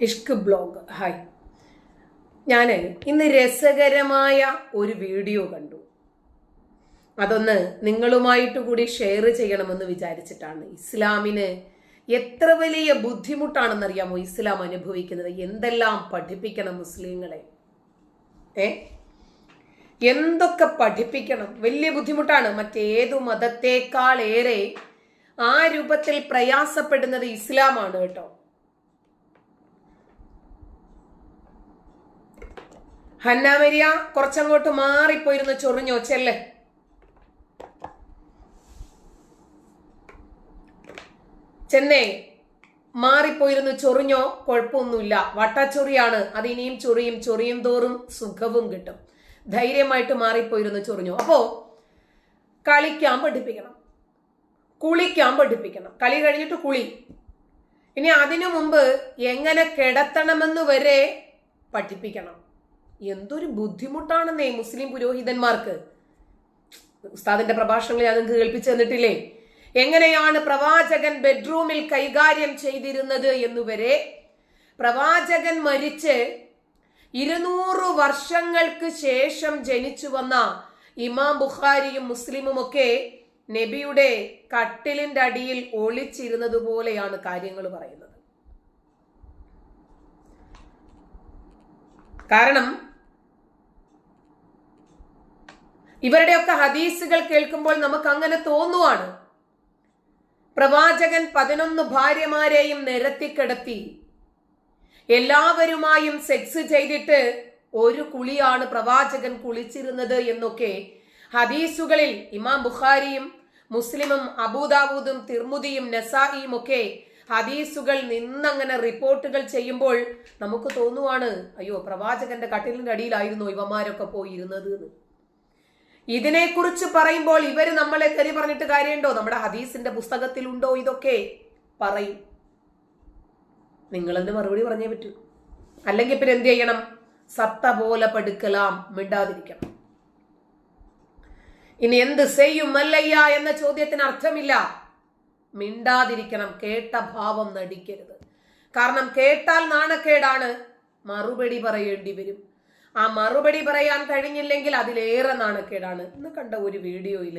Ishq blog. Hi. ഞാൻ ഇന്ന് രസകരമായ ഒരു വീഡിയോ കണ്ടു. അതൊന്ന് നിങ്ങളുമായിട്ട് കൂടി ഷെയർ ചെയ്യണമെന്ന് വിചാരിച്ചിട്ടാണ്. ഇസ്ലാമിന് എത്ര വലിയ ബുദ്ധിമുട്ടാണെന്നറിയാമോ ഇസ്ലാം അനുഭവിക്കുന്നത്? എന്തെല്ലാം പഠിപ്പിക്കണം മുസ്ലിങ്ങളെ? ഏ? എന്തൊക്കെ പഠിപ്പിക്കണം? വലിയ ബുദ്ധിമുട്ടാണ്. മറ്റേതു മതത്തേക്കാൾ ഏറെ ആ രൂപത്തിൽ പ്രയാസപ്പെടുന്നത് ഇസ്ലാമാണ് കേട്ടോ. ഹന്നാമരിയ കുറച്ചങ്ങോട്ട് മാറിപ്പോയിരുന്ന് ചൊറിഞ്ഞോ ചെല്ലെ. ചെന്നേ മാറിപ്പോയിരുന്നു ചൊറിഞ്ഞോ കുഴപ്പമൊന്നുമില്ല. വട്ടച്ചൊറിയാണ്. അത് ഇനിയും ചൊറിയും ചൊറിയും തോറും സുഖവും കിട്ടും. ധൈര്യമായിട്ട് മാറിപ്പോയിരുന്നു ചൊറിഞ്ഞോ. അപ്പോ കളിക്കാൻ പഠിപ്പിക്കണം. കുളിക്കാൻ പഠിപ്പിക്കണം. കളി കഴിഞ്ഞിട്ട് കുളി. ഇനി അതിനു മുമ്പ് എങ്ങനെ കിടത്തണമെന്ന് വരെ പഠിപ്പിക്കണം. എന്തൊരു ബുദ്ധിമുട്ടാണെന്നേ മുസ്ലിം പുരോഹിതന്മാർക്ക്. ഉസ്താദിന്റെ പ്രഭാഷണങ്ങൾ ഞാൻ നിങ്ങൾക്ക് കേൾപ്പിച്ചു തന്നിട്ടില്ലേ? എങ്ങനെയാണ് പ്രവാചകൻ ബെഡ്റൂമിൽ കൈകാര്യം ചെയ്തിരുന്നത് എന്നുവരെ പ്രവാചകൻ മരിച്ച് ഇരുന്നൂറ് വർഷങ്ങൾക്ക് ശേഷം ജനിച്ചു വന്ന ഇമാം ബുഖാരിയും മുസ്ലിമും ഒക്കെ നബിയുടെ കട്ടിലിന്റെ അടിയിൽ ഒളിച്ചിരുന്നത് പോലെയാണ് കാര്യങ്ങൾ പറയുന്നത്. കാരണം ഇവരുടെയൊക്കെ ഹദീസുകൾ കേൾക്കുമ്പോൾ നമുക്ക് അങ്ങനെ തോന്നുവാണ്. പ്രവാചകൻ പതിനൊന്ന് ഭാര്യമാരെയും നിരത്തിക്കിടത്തി എല്ലാവരുമായും സെക്സ് ചെയ്തിട്ട് ഒരു കുളിയാണ് പ്രവാചകൻ കുളിച്ചിരുന്നത് എന്നൊക്കെ ഹദീസുകളിൽ ഇമാം ബുഖാരിയും മുസ്ലിമും അബൂദാബൂദും തിർമുദിയും നസായിയും ഒക്കെ ഹദീസുകൾ നിന്നങ്ങനെ റിപ്പോർട്ടുകൾ ചെയ്യുമ്പോൾ നമുക്ക് തോന്നുവാണ് അയ്യോ പ്രവാചകന്റെ കട്ടിലിന്റെ അടിയിലായിരുന്നു ഇവന്മാരൊക്കെ പോയിരുന്നത് എന്ന്. ഇതിനെക്കുറിച്ച് പറയുമ്പോൾ ഇവർ നമ്മളെ തെറി പറഞ്ഞിട്ട് കാര്യമുണ്ടോ? നമ്മുടെ ഹദീസിന്റെ പുസ്തകത്തിലുണ്ടോ ഇതൊക്കെ? പറയും. നിങ്ങളതിന് മറുപടി പറഞ്ഞേ പറ്റൂ? അല്ലെങ്കിൽ പിന്നെ എന്ത് ചെയ്യണം? സത്ത പോലെ പടുക്കലാം മിണ്ടാതിരിക്കണം. ഇനി എന്ത് ചെയ്യും അല്ലയ്യ എന്ന ചോദ്യത്തിന് അർത്ഥമില്ല. മിണ്ടാതിരിക്കണം കേട്ട ഭാവം നടിക്കരുത്. കാരണം കേട്ടാൽ നാണക്കേടാണ്. മറുപടി പറയേണ്ടി വരും. ആ മറുപടി പറയാൻ കഴിഞ്ഞില്ലെങ്കിൽ അതിലേറെ നാണക്കേടാണ്. ഇന്ന് കണ്ട ഒരു വീഡിയോയിൽ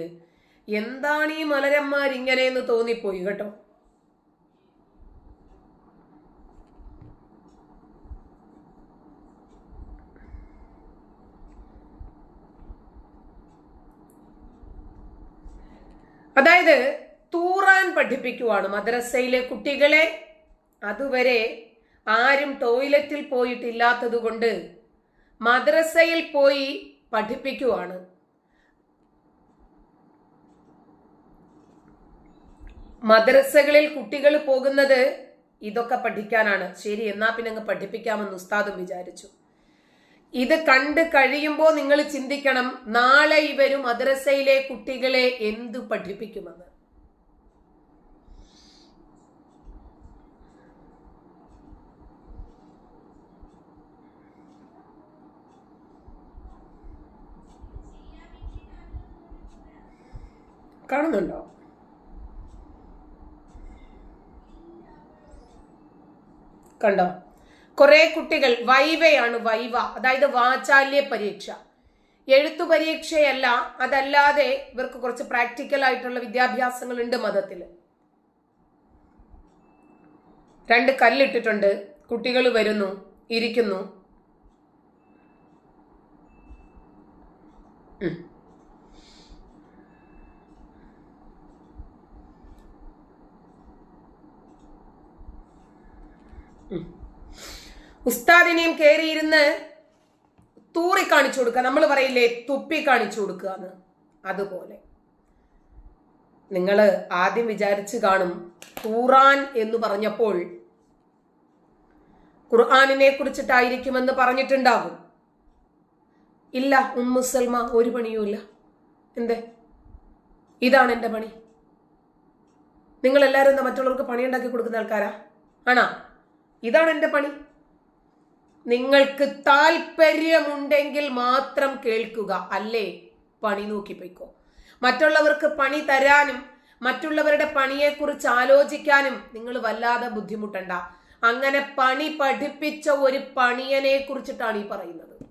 എന്താണ് ഈ മലരന്മാർ ഇങ്ങനെയെന്ന് തോന്നിപ്പോയി കേട്ടോ. അതായത് തൂറാൻ പഠിപ്പിക്കുവാണ് മദ്രസയിലെ കുട്ടികളെ. അതുവരെ ആരും ടോയ്ലറ്റിൽ പോയിട്ടില്ലാത്തത് കൊണ്ട് മദ്രസയിൽ പോയി പഠിപ്പിക്കുവാണ്. മദ്രസകളിൽ കുട്ടികൾ പോകുന്നത് ഇതൊക്കെ പഠിക്കാനാണ്. ശരി എന്നാ പിന്നെ അങ്ങ് പഠിപ്പിക്കാമെന്ന് ഉസ്താദും വിചാരിച്ചു. ഇത് കണ്ട് കഴിയുമ്പോൾ നിങ്ങൾ ചിന്തിക്കണം നാളെ ഇവരും മദ്രസയിലെ കുട്ടികളെ എന്തു പഠിപ്പിക്കുമെന്ന്. കാണുന്നുണ്ടോ? കണ്ടോ? കുറേ കുട്ടികൾ വൈവയാണ് വൈവ അതായത് വാചാല്യ പരീക്ഷ. എഴുത്തു പരീക്ഷയല്ല അതല്ലാതെ ഇവർക്ക് കുറച്ച് പ്രാക്ടിക്കൽ ആയിട്ടുള്ള വിദ്യാഭ്യാസങ്ങൾ ഉണ്ട് മതത്തിൽ രണ്ട് കല്ലിട്ടിട്ടുണ്ട് കുട്ടികൾ വരുന്നു ഇരിക്കുന്നു. ഉസ്താദിനെയും കയറിയിരുന്ന് തൂറി കാണിച്ചു കൊടുക്കുക. നമ്മൾ പറയില്ലേ തുപ്പി കാണിച്ചു കൊടുക്കുക എന്ന്. അതുപോലെ. നിങ്ങൾ ആദ്യം വിചാരിച്ച് കാണും ഖുറാൻ എന്ന് പറഞ്ഞപ്പോൾ ഖുർആാനിനെ കുറിച്ചിട്ടായിരിക്കുമെന്ന് പറഞ്ഞിട്ടുണ്ടാകും. ഇല്ല ഉമ്മുസൽമ ഒരു പണിയുമില്ല എന്തേ? ഇതാണ് എന്റെ പണി. നിങ്ങളെല്ലാവരും എന്താ മറ്റുള്ളവർക്ക് പണിയുണ്ടാക്കി കൊടുക്കുന്ന ആൾക്കാരാ? ആണോ? ഇതാണ് എന്റെ പണി. നിങ്ങൾക്ക് താല്പര്യമുണ്ടെങ്കിൽ മാത്രം കേൾക്കുക അല്ലേ? പണി നോക്കി പോയിക്കോ. മറ്റുള്ളവർക്ക് പണി തരാനും മറ്റുള്ളവരുടെ പണിയെക്കുറിച്ച് ആലോചിക്കാനും നിങ്ങൾ വല്ലാതെ ബുദ്ധിമുട്ടണ്ട. അങ്ങനെ പണി പഠിപ്പിച്ച ഒരു പണിയനെ കുറിച്ചിട്ടാണ് ഈ പറയുന്നത്.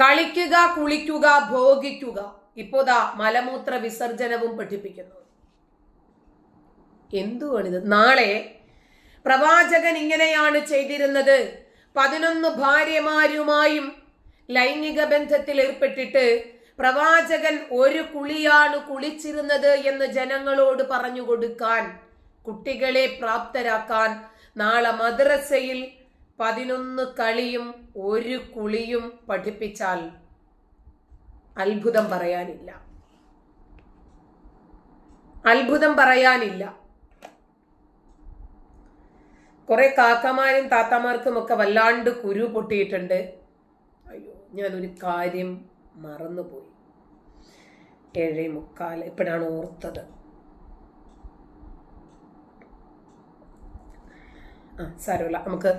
കളിക്കുക കുളിക്കുക ഭോഗിക്കുക. ഇപ്പോതാ മലമൂത്ര വിസർജനവും പഠിപ്പിക്കുന്നു. എന്തുവാണിത്? നാളെ പ്രവാചകൻ ഇങ്ങനെയാണ് ചെയ്തിരുന്നത്. പതിനൊന്ന് ഭാര്യമാരുമായും ലൈംഗിക ബന്ധത്തിൽ ഏർപ്പെട്ടിട്ട് പ്രവാചകൻ ഒരു കുളിയാണ് കുളിച്ചിരുന്നത് എന്ന് ജനങ്ങളോട് പറഞ്ഞു കൊടുക്കാൻ കുട്ടികളെ പ്രാപ്തരാക്കാൻ നാളെ മദ്രസയിൽ പതിനൊന്ന് കളിയും ഒരു കുളിയും പഠിപ്പിച്ചാൽ അത്ഭുതം പറയാനില്ല. അത്ഭുതം പറയാനില്ല. കുറെ കാക്കമാരും താത്തമാർക്കും ഒക്കെ വല്ലാണ്ട് കുരു പൊട്ടിയിട്ടുണ്ട്. അയ്യോ ഞാനൊരു കാര്യം മറന്നുപോയി. ഏഴേ മുക്കാൽ ഇപ്പോഴാണ് ഓർത്തത്. ആ സാരമില്ല. നമുക്ക്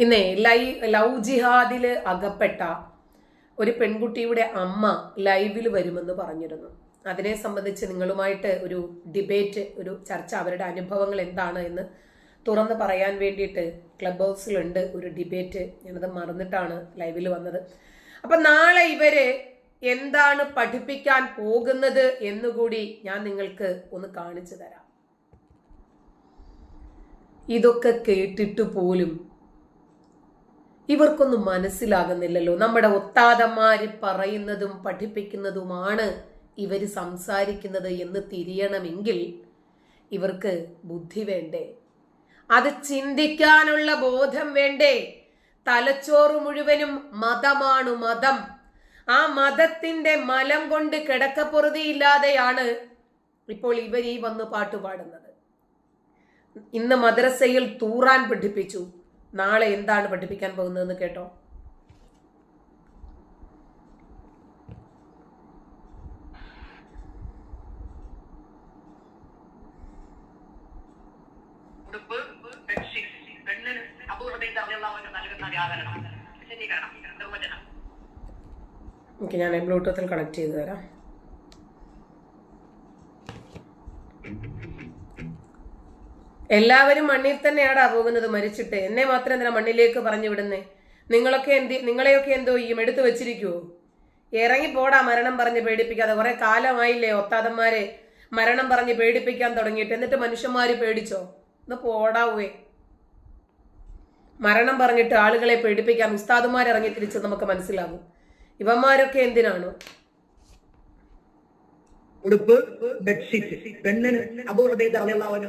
ഇന്നേ ലൈ ലവ് ജിഹാദിൽ അകപ്പെട്ട ഒരു പെൺകുട്ടിയുടെ അമ്മ ലൈവിൽ വരുമെന്ന് പറഞ്ഞിരുന്നു. അതിനെ സംബന്ധിച്ച് നിങ്ങളുമായിട്ട് ഒരു ഡിബേറ്റ് ഒരു ചർച്ച അവരുടെ അനുഭവങ്ങൾ എന്താണ് എന്ന് തുറന്ന് പറയാൻ വേണ്ടിയിട്ട് ക്ലബ് ഹൗസിലുണ്ട് ഒരു ഡിബേറ്റ്. ഞാനത് മറന്നിട്ടാണ് ലൈവിൽ വന്നത്. അപ്പൊ നാളെ ഇവർ എന്താണ് പഠിപ്പിക്കാൻ പോകുന്നത് എന്നുകൂടി ഞാൻ നിങ്ങൾക്ക് ഒന്ന് കാണിച്ചു തരാം. ഇതൊക്കെ കേട്ടിട്ട് പോലും ഇവർക്കൊന്നും മനസ്സിലാകുന്നില്ലല്ലോ. നമ്മുടെ ഒത്താതന്മാര് പറയുന്നതും പഠിപ്പിക്കുന്നതുമാണ് ഇവർ സംസാരിക്കുന്നത് എന്ന് തിരിയണമെങ്കിൽ ഇവർക്ക് ബുദ്ധി വേണ്ടേ? അത് ചിന്തിക്കാനുള്ള ബോധം വേണ്ടേ? തലച്ചോറ് മുഴുവനും മതമാണു മതം. ആ മതത്തിന്റെ മലം കൊണ്ട് കിടക്കപ്പുറതിയില്ലാതെയാണ് ഇപ്പോൾ ഇവർ ഈ വന്ന് പാട്ട് പാടുന്നത്. ഇന്ന് മദ്രസയിൽ തൂറാൻ പഠിപ്പിച്ചു. നാളെ എന്താണ് പഠിപ്പിക്കാൻ പോകുന്നതെന്ന് കേട്ടോ ഉടുപ്പ് ബെഡ്ഷീറ്റ് പെണ്ണിന് അപൂർവതയിൽ അറിയാവുന്ന നൽകുന്ന വ്യാകരണം വിശദീകരണം നിർവചനം ഓക്കെ ഞാൻ ബ്ലൂടൂത്തിൽ കണക്ട് ചെയ്ത് തരാം. എല്ലാവരും മണ്ണിൽ തന്നെയാടാ പോകുന്നത് മരിച്ചിട്ട്. എന്നെ മാത്രം എന്തിനാ മണ്ണിലേക്ക് പറഞ്ഞു വിടുന്നേ? നിങ്ങളൊക്കെ എന്ത് നിങ്ങളെയൊക്കെ എന്തോ ചെയ്യും എടുത്തു വെച്ചിരിക്കുവോ? ഇറങ്ങി പോടാ മരണം പറഞ്ഞ് പേടിപ്പിക്കാതെ. കുറെ കാലമായില്ലേ ഒത്താതന്മാരെ മരണം പറഞ്ഞ് പേടിപ്പിക്കാൻ തുടങ്ങിയിട്ട്. എന്നിട്ട് മനുഷ്യന്മാര് പേടിച്ചോ? ഒന്ന് പോടാവേ മരണം പറഞ്ഞിട്ട് ആളുകളെ പേടിപ്പിക്കാൻ ഉസ്താദുമാർ ഇറങ്ങി നമുക്ക് മനസ്സിലാകും. ഇവന്മാരൊക്കെ എന്തിനാണ്? ഉടുപ്പ് ബെഡ്ഷീറ്റ് പെണ്ണിന് അപൂർവതയിൽ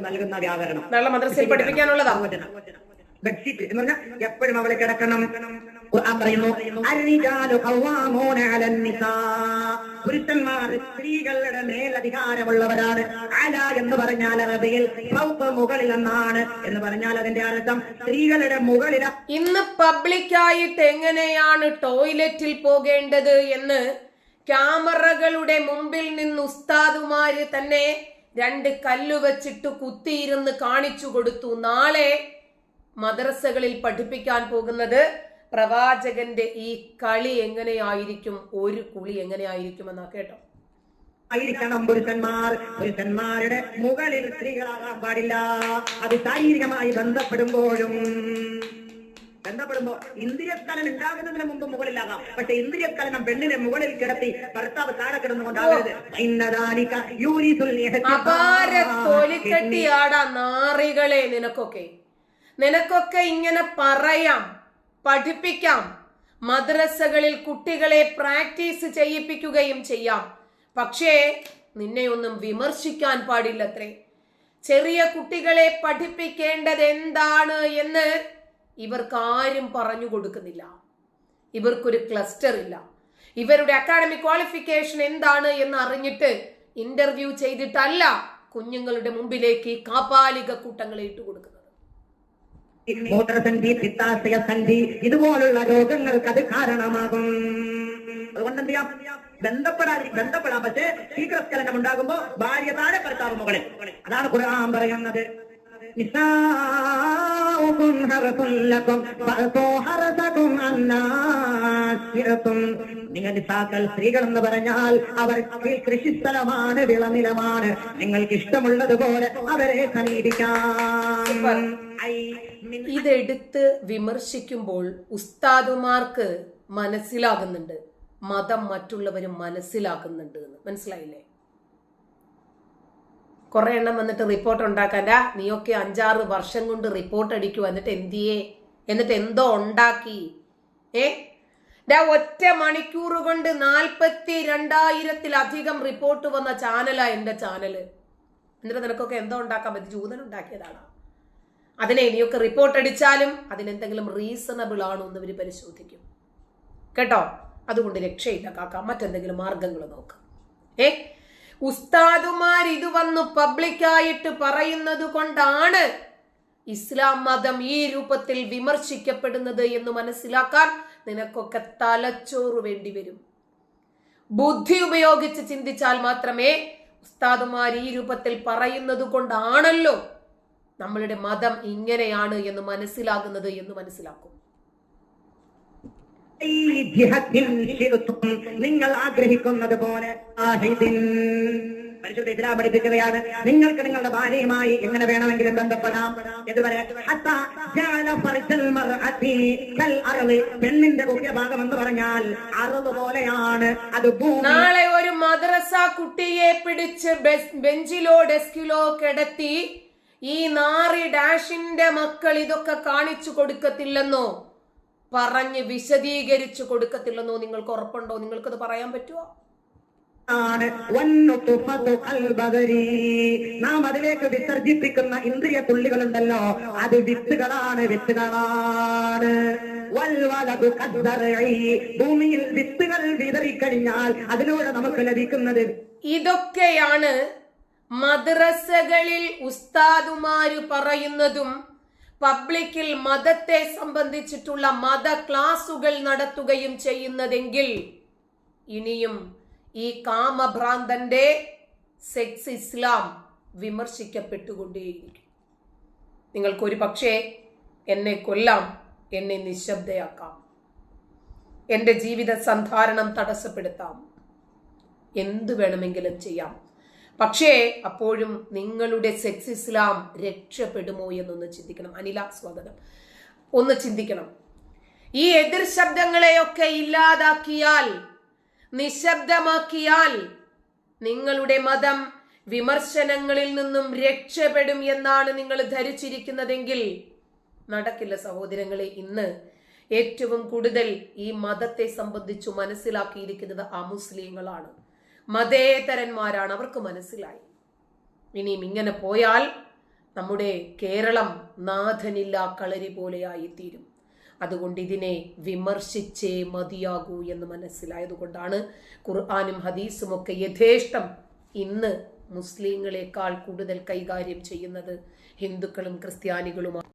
നൽകുന്ന വ്യാകരണം. മദ്രസയിൽ പഠിപ്പിക്കാനുള്ളതാ? ബെഡ്ഷീറ്റ് എന്ന് പറഞ്ഞാൽ എപ്പോഴും അവളെ കിടക്കണം. ഖുർആൻ പറയുന്നു അരിജാലു ഖവ്വാമൂന അലൻ നിസാ." പുരുഷന്മാർ സ്ത്രീകളുടെ മേൽ അധികാരമുള്ളവരാണ് അല എന്ന് പറഞ്ഞാൽ അറബിയിൽ ഫൗഖ മുകളിൽ എന്നാണ് എന്ന് പറഞ്ഞാൽ അതിന്റെ അർത്ഥം സ്ത്രീകളുടെ മുകളിൽ ഇന്ന് പബ്ലിക്കായിട്ട് എങ്ങനെയാണ് ടോയ്ലറ്റിൽ പോകേണ്ടത് എന്ന് ക്യാമറകളുടെ മുമ്പിൽ നിന്ന് ഉസ്താദുമാര് തന്നെ രണ്ട് കല്ലു വെച്ചിട്ട് കുത്തിയിരുന്ന് കാണിച്ചു കൊടുത്തു. നാളെ മദ്രസകളിൽ പഠിപ്പിക്കാൻ പോകുന്നത് പ്രവാചകന്റെ ഈ കളി എങ്ങനെയായിരിക്കും? ഒരു കുളി എങ്ങനെയായിരിക്കും എന്നാ കേട്ടോ. ആയിരിക്കണം പുരുഷന്മാർ. പുരുഷന്മാരുടെ മുകളിൽ സ്ത്രീകളാകാൻ പാടില്ല. അത് ശാരീരികമായി ബന്ധപ്പെടുമ്പോഴും ബന്ധപ്പെടുമ്പോ ഇന്ദ്രിയസ്ഥലം ഉണ്ടാകുന്നതിന് മുമ്പ് മുകളിലാകാം. പക്ഷെ ഇന്ദ്രിയസ്ഥലം പെണ്ണിനെ മുകളിൽ കിടത്തി ഭർത്താവ് താഴെ കിടന്നുകൊണ്ടാകരുത്. തൊലിക്കെട്ടിയാടാ നാറികളെ നിനക്കൊക്കെ. നിനക്കൊക്കെ ഇങ്ങനെ പറയാം. പഠിപ്പിക്കാം. മദ്രസകളിൽ കുട്ടികളെ പ്രാക്ടീസ് ചെയ്യിപ്പിക്കുകയും ചെയ്യാം. പക്ഷേ നിന്നെ ഒന്നും വിമർശിക്കാൻ പാടില്ലത്രേ. ചെറിയ കുട്ടികളെ പഠിപ്പിക്കേണ്ടത് എന്താണ് എന്ന് ഇവർക്ക് ആരും പറഞ്ഞു കൊടുക്കുന്നില്ല. ഇവർക്കൊരു ക്ലസ്റ്റർ ഇല്ല. ഇവരുടെ അക്കാഡമിക് ക്വാളിഫിക്കേഷൻ എന്താണ് എന്ന് അറിഞ്ഞിട്ട് ഇന്റർവ്യൂ ചെയ്തിട്ടല്ല കുഞ്ഞുങ്ങളുടെ മുമ്പിലേക്ക് കാപാലിക കൂട്ടങ്ങളെ ഇട്ട് കൊടുക്കുന്നത് മൂത്രസന്ധി പിത്താശയ ഇതുപോലുള്ള രോഗങ്ങൾക്ക് അത് കാരണമാകും. അതുകൊണ്ട് എന്ത് ചെയ്യാം ബന്ധപ്പെടാതി ബന്ധപ്പെടാം. പക്ഷേ ശീഘ്രസ്ഖലനം ഉണ്ടാകുമ്പോ ഭാര്യ താഴെ ഭർത്താവ് മുകളിൽ അതാണ് ഖുർആൻ പറയുന്നത്. നിസാഉകും ഹർസുൻ ലക്കും ഫഅതൂ ഹർസകും അന്നാ ശിഅതും. നിങ്ങൾ നിസാക്കൾ സ്ത്രീകൾ എന്ന് പറഞ്ഞാൽ അവർ കൃഷിസ്ഥലമാണ് വിളനിലമാണ് നിങ്ങൾക്ക് ഇഷ്ടമുള്ളതുപോലെ അവരെ സമീപിക്കാം أي من ഇതെടുത്ത് വിമർശിക്കുമ്പോൾ ഉസ്താദുമാർക്ക് മനസ്സിലാകുന്നുണ്ട് മതം മറ്റുള്ളവരും മനസ്സിലാക്കുന്നുണ്ട് എന്ന് മനസ്സിലായില്ലേ കുറെ എണ്ണം വന്നിട്ട് റിപ്പോർട്ട് ഉണ്ടാക്കാൻ. നീയൊക്കെ അഞ്ചാറ് വർഷം കൊണ്ട് റിപ്പോർട്ട് അടിക്കൂ. എന്നിട്ട് എന്തിയേ? എന്നിട്ട് എന്തോ ഉണ്ടാക്കി? ഏ? ഒറ്റ മണിക്കൂർ കൊണ്ട് നാൽപ്പത്തി രണ്ടായിരത്തിലധികം റിപ്പോർട്ട് വന്ന ചാനലാ എന്റെ ചാനൽ. എന്നിട്ട് നിനക്കൊക്കെ എന്തോ ഉണ്ടാക്കാൻ പറ്റി? ജൂതൻ ഉണ്ടാക്കിയതാണ്? അതിനെ ഇനിയൊക്കെ റിപ്പോർട്ട് അടിച്ചാലും അതിനെന്തെങ്കിലും റീസണബിൾ ആണോ എന്ന് ഇവർ പരിശോധിക്കും. കേട്ടോ? അതുകൊണ്ട് രക്ഷയില്ല കാക്ക. മറ്റെന്തെങ്കിലും മാർഗങ്ങൾ നോക്കാം. ഏ? ഉസ്താദുമാർ ഇത് വന്ന് പബ്ലിക്കായിട്ട് പറയുന്നത് കൊണ്ടാണ് ഇസ്ലാം മതം ഈ രൂപത്തിൽ വിമർശിക്കപ്പെടുന്നത് എന്ന് മനസ്സിലാക്കാൻ നിനക്കൊക്കെ തലച്ചോറ് വേണ്ടി വരും. ബുദ്ധി ഉപയോഗിച്ച് ചിന്തിച്ചാൽ മാത്രമേ ഉസ്താദുമാർ ഈ രൂപത്തിൽ പറയുന്നത് കൊണ്ടാണല്ലോ നമ്മളുടെ മതം ഇങ്ങനെയാണ് എന്ന് മനസ്സിലാകുന്നത് എന്ന് മനസ്സിലാക്കും. നിങ്ങൾ ആഗ്രഹിക്കുന്നത് പോലെ. പരിശുദ്ധ ഇസ്ലാം പഠിപ്പിക്കുകയാണ്. നിങ്ങൾക്ക് നിങ്ങളുടെ ഭാര്യയുമായി എങ്ങനെ വേണമെങ്കിലും ബന്ധപ്പെടാം. ഇതുവരെ. പെണ്ണിന്റെ മുഖ്യഭാഗം എന്ന് പറഞ്ഞാൽ അറുത് പോലെയാണ്. അത് നാളെ ഒരു മദ്രസ കുട്ടിയെ പിടിച്ച് ബെഞ്ചിലോ ഡെസ്കിലോ കിടത്തി ഈ നാറി ഡാഷിന്റെ മക്കൾ ഇതൊക്കെ കാണിച്ചു കൊടുക്കത്തില്ലെന്നോ? പറഞ്ഞ് വിശദീകരിച്ചു കൊടുക്കത്തില്ലെന്നോ നിങ്ങൾക്ക് ഉറപ്പുണ്ടോ നിങ്ങൾക്കത് പറയാൻ പറ്റുമോ ആണ്. നാം അതിലേക്ക് വിസർജിപ്പിക്കുന്ന ഇന്ദ്രിയ തുള്ളികളുണ്ടല്ലോ അത് വിത്തുകളാണ് വിത്തുകളാണ്. ഭൂമിയിൽ വിത്തുകൾ വിതറിക്കഴിഞ്ഞാൽ അതിലൂടെ നമുക്ക് ലഭിക്കുന്നത് ഇതൊക്കെയാണ് മദ്രസകളിൽ ഉസ്താദുമാര് പറയുന്നതും പബ്ലിക്കിൽ മതത്തെ സംബന്ധിച്ചിട്ടുള്ള മത ക്ലാസുകൾ നടത്തുകയും ചെയ്യുന്നതെങ്കിൽ ഇനിയും ഈ കാമഭ്രാന്തന്റെ സെക്സ് ഇസ്ലാം വിമർശിക്കപ്പെട്ടുകൊണ്ടേയിരിക്കും. നിങ്ങൾക്കൊരു പക്ഷേ എന്നെ കൊല്ലാം എന്നെ നിശബ്ദയാക്കാം. എന്റെ ജീവിത സന്ധാരണം തടസ്സപ്പെടുത്താം. എന്തു വേണമെങ്കിലും ചെയ്യാം. പക്ഷേ അപ്പോഴും നിങ്ങളുടെ സെക്സ് ഇസ്ലാം രക്ഷപ്പെടുമോ എന്നൊന്ന് ചിന്തിക്കണം. അനില സ്വാഗതം. ഒന്ന് ചിന്തിക്കണം. ഈ എതിർ ശബ്ദങ്ങളെയൊക്കെ ഇല്ലാതാക്കിയാൽ നിശബ്ദമാക്കിയാൽ നിങ്ങളുടെ മതം വിമർശനങ്ങളിൽ നിന്നും രക്ഷപ്പെടും എന്നാണ് നിങ്ങൾ ധരിച്ചിരിക്കുന്നതെങ്കിൽ നടക്കില്ല സഹോദരങ്ങളെ ഇന്ന് ഏറ്റവും കൂടുതൽ ഈ മതത്തെ സംബന്ധിച്ചു മനസ്സിലാക്കിയിരിക്കുന്നത് അമുസ്ലിങ്ങളാണ്. മതേതരന്മാരാണ്. അവർക്ക് മനസ്സിലായി. ഇനിയും ഇങ്ങനെ പോയാൽ നമ്മുടെ കേരളം നാഥനില്ലാ കളരി പോലെയായി തീരും അതുകൊണ്ട് ഇതിനെ വിമർശിച്ചേ മതിയാകൂ എന്ന് മനസ്സിലായതുകൊണ്ടാണ് ഖുർആാനും ഹദീസും ഒക്കെ യഥേഷ്ടം ഇന്ന് മുസ്ലിങ്ങളെക്കാൾ കൂടുതൽ കൈകാര്യം ചെയ്യുന്നത് ഹിന്ദുക്കളും ക്രിസ്ത്യാനികളുമാണ്